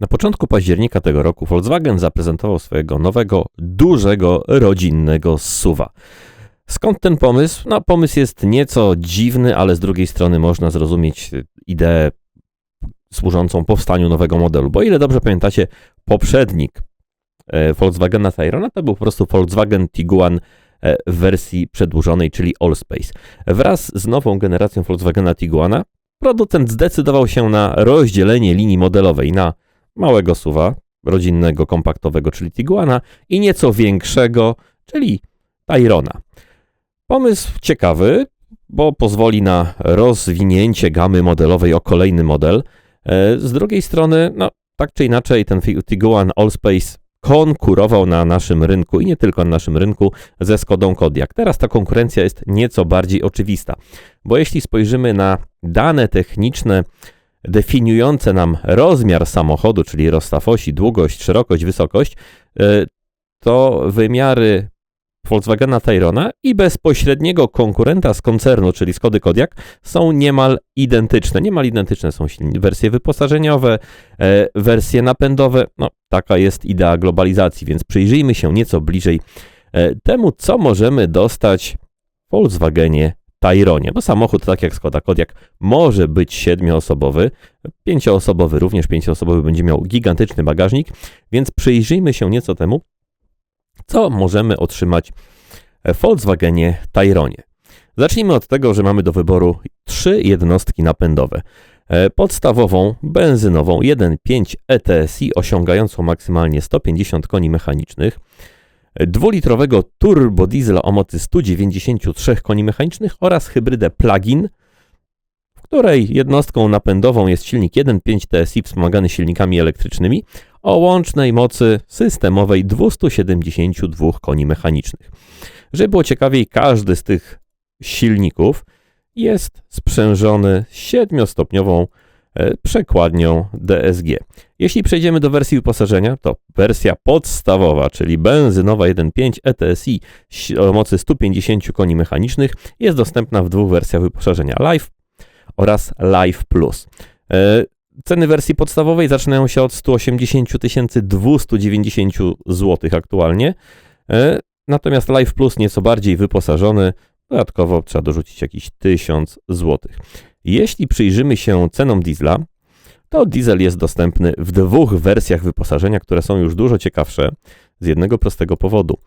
Na początku października tego roku Volkswagen zaprezentował swojego nowego, dużego, rodzinnego SUVa. Skąd ten pomysł? No, pomysł jest nieco dziwny, ale z drugiej strony można zrozumieć ideę służącą powstaniu nowego modelu. Bo ile dobrze pamiętacie, poprzednik e, Volkswagena Tyrona to był po prostu Volkswagen Tiguan e, w wersji przedłużonej, czyli Allspace. Wraz z nową generacją Volkswagena Tiguana producent zdecydował się na rozdzielenie linii modelowej na małego suwa, rodzinnego, kompaktowego, czyli Tiguana i nieco większego, czyli Tyrona. Pomysł ciekawy, bo pozwoli na rozwinięcie gamy modelowej o kolejny model. E, z drugiej strony, no, tak czy inaczej, ten Tiguan Allspace konkurował na naszym rynku i nie tylko na naszym rynku ze Skodą Kodiaq. Teraz ta konkurencja jest nieco bardziej oczywista, bo jeśli spojrzymy na dane techniczne definiujące nam rozmiar samochodu, czyli rozstaw osi, długość, szerokość, wysokość, e, to wymiary Volkswagena Tyrona i bezpośredniego konkurenta z koncernu, czyli Skody Kodiaq, są niemal identyczne. Niemal identyczne są wersje wyposażeniowe, e, wersje napędowe. No, taka jest idea globalizacji, więc przyjrzyjmy się nieco bliżej e, temu, co możemy dostać w Volkswagenie Tyronie, bo samochód, tak jak Skoda Kodiaq, może być siedmioosobowy, pięcioosobowy, również pięcioosobowy będzie miał gigantyczny bagażnik, więc przyjrzyjmy się nieco temu, co możemy otrzymać w Volkswagenie Tyronie. Zacznijmy od tego, że mamy do wyboru trzy jednostki napędowe. E, podstawową, benzynową 1.5 ETSI osiągającą maksymalnie 150 koni mechanicznych, dwulitrowego turbodiesla o mocy 193 koni mechanicznych oraz hybrydę plug-in, w której jednostką napędową jest silnik 1.5 TSI wspomagany silnikami elektrycznymi o łącznej mocy systemowej 272 koni mechanicznych. Żeby było ciekawiej, każdy z tych silników jest sprzężony siedmiostopniową e, przekładnią DSG. Jeśli przejdziemy do wersji wyposażenia, to wersja podstawowa, czyli benzynowa 1.5 ETSI o mocy 150 koni mechanicznych jest dostępna w dwóch wersjach wyposażenia Live oraz Live Plus. E, Ceny wersji podstawowej zaczynają się od 180 290 zł aktualnie. E, natomiast Live Plus nieco bardziej wyposażony, dodatkowo trzeba dorzucić jakiś 1000 zł. Jeśli przyjrzymy się cenom diesla, to diesel jest dostępny w dwóch wersjach wyposażenia, które są już dużo ciekawsze z jednego prostego powodu.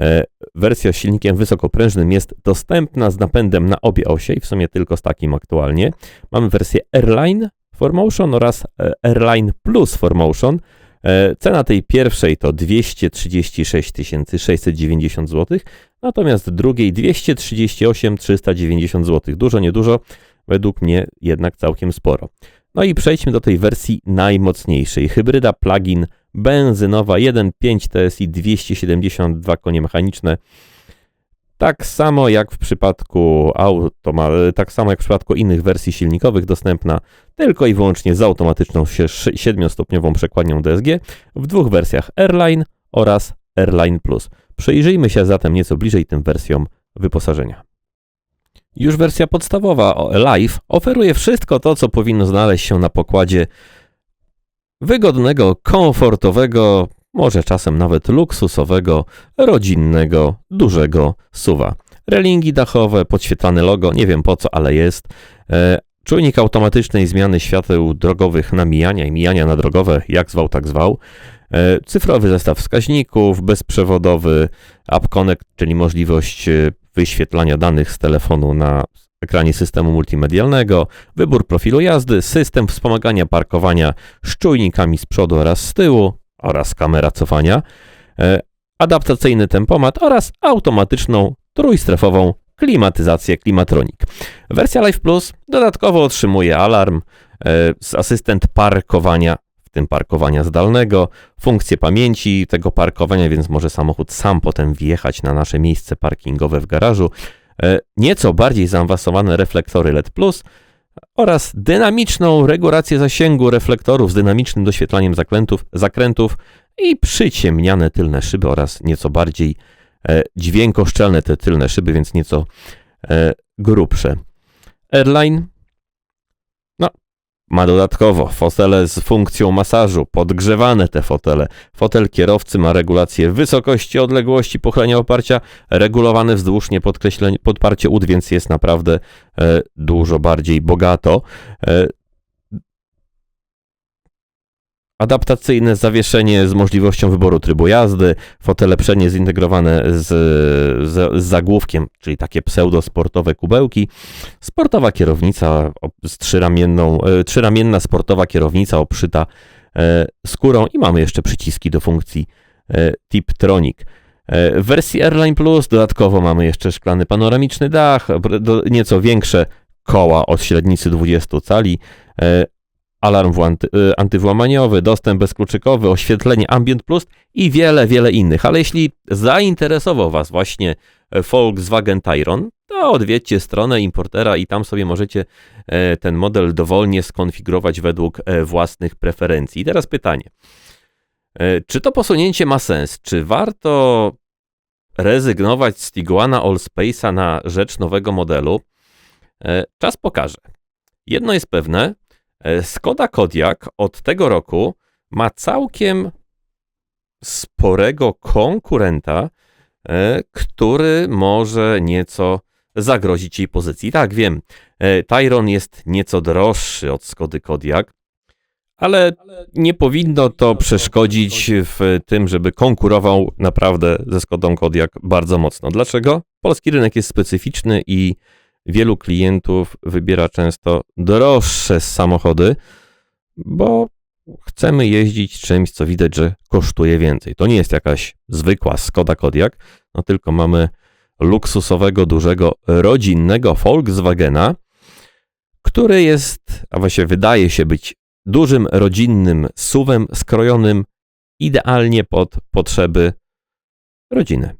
E, wersja z silnikiem wysokoprężnym jest dostępna z napędem na obie osie i w sumie tylko z takim aktualnie. Mamy wersję Airline Formotion oraz e, Airline Plus Formotion. E, cena tej pierwszej to 236 690 zł, natomiast drugiej 238 390 zł. Dużo, niedużo, według mnie jednak całkiem sporo. No i przejdźmy do tej wersji najmocniejszej. Hybryda plug-in benzynowa 1.5 TSI 272 konie mechaniczne tak samo jak w przypadku automa, tak samo jak w przypadku innych wersji silnikowych dostępna tylko i wyłącznie z automatyczną 7-stopniową przekładnią DSG w dwóch wersjach Airline oraz Airline Plus. Przyjrzyjmy się zatem nieco bliżej tym wersjom wyposażenia. Już wersja podstawowa Live oferuje wszystko to, co powinno znaleźć się na pokładzie wygodnego, komfortowego, może czasem nawet luksusowego, rodzinnego, dużego suwa. Relingi dachowe, podświetlane logo, nie wiem po co, ale jest. E, czujnik automatycznej zmiany świateł drogowych na mijania i mijania na drogowe, jak zwał, tak zwał. E, cyfrowy zestaw wskaźników, bezprzewodowy App Connect, czyli możliwość e, wyświetlania danych z telefonu na ekranie systemu multimedialnego, wybór profilu jazdy, system wspomagania parkowania z czujnikami z przodu oraz z tyłu, oraz kamera cofania, e, adaptacyjny tempomat oraz automatyczną trójstrefową klimatyzację Klimatronic. Wersja Live Plus dodatkowo otrzymuje alarm, e, asystent parkowania, w tym parkowania zdalnego, funkcję pamięci tego parkowania, więc może samochód sam potem wjechać na nasze miejsce parkingowe w garażu. E, nieco bardziej zaawansowane reflektory LED Plus oraz dynamiczną regulację zasięgu reflektorów z dynamicznym doświetlaniem zakrętów, zakrętów i przyciemniane tylne szyby oraz nieco bardziej e, dźwiękoszczelne te tylne szyby, więc nieco e, grubsze. Airline, Ma dodatkowo fotele z funkcją masażu, podgrzewane te fotele. Fotel kierowcy ma regulację wysokości, odległości pochylenia oparcia, regulowane wzdłużnie podparcie ud, więc jest naprawdę e, dużo bardziej bogato. E, adaptacyjne zawieszenie z możliwością wyboru trybu jazdy, fotele przednie zintegrowane z, z, z zagłówkiem, czyli takie pseudosportowe kubełki, sportowa kierownica z trzyramienną, e, trzyramienna sportowa kierownica obszyta e, skórą i mamy jeszcze przyciski do funkcji e, Tiptronic. W wersji Airline Plus dodatkowo mamy jeszcze szklany panoramiczny dach, nieco większe koła od średnicy 20 cali, alarm włanty, y, antywłamaniowy, dostęp bezkluczykowy, oświetlenie Ambient Plus i wiele, wiele innych. Ale jeśli zainteresował Was właśnie e, Volkswagen Tayron, to odwiedźcie stronę importera i tam sobie możecie e, ten model dowolnie skonfigurować według e, własnych preferencji. I teraz pytanie. Czy to posunięcie ma sens? Czy warto rezygnować z Tiguana Allspace'a na rzecz nowego modelu? Czas pokaże. Jedno jest pewne, Skoda Kodiaq od tego roku ma całkiem sporego konkurenta, e, który może nieco zagrozić jej pozycji. Tak, wiem, e, Tyron jest nieco droższy od Skody Kodiaq, ale nie powinno to przeszkodzić w tym, żeby konkurował naprawdę ze Skodą Kodiaq bardzo mocno. Dlaczego? Polski rynek jest specyficzny i wielu klientów wybiera często droższe samochody, bo chcemy jeździć czymś, co widać, że kosztuje więcej. To nie jest jakaś zwykła Skoda Kodiaq, no tylko mamy luksusowego, dużego, rodzinnego Volkswagena, który jest, a właściwie wydaje się być dużym, rodzinnym suwem skrojonym idealnie pod potrzeby rodziny.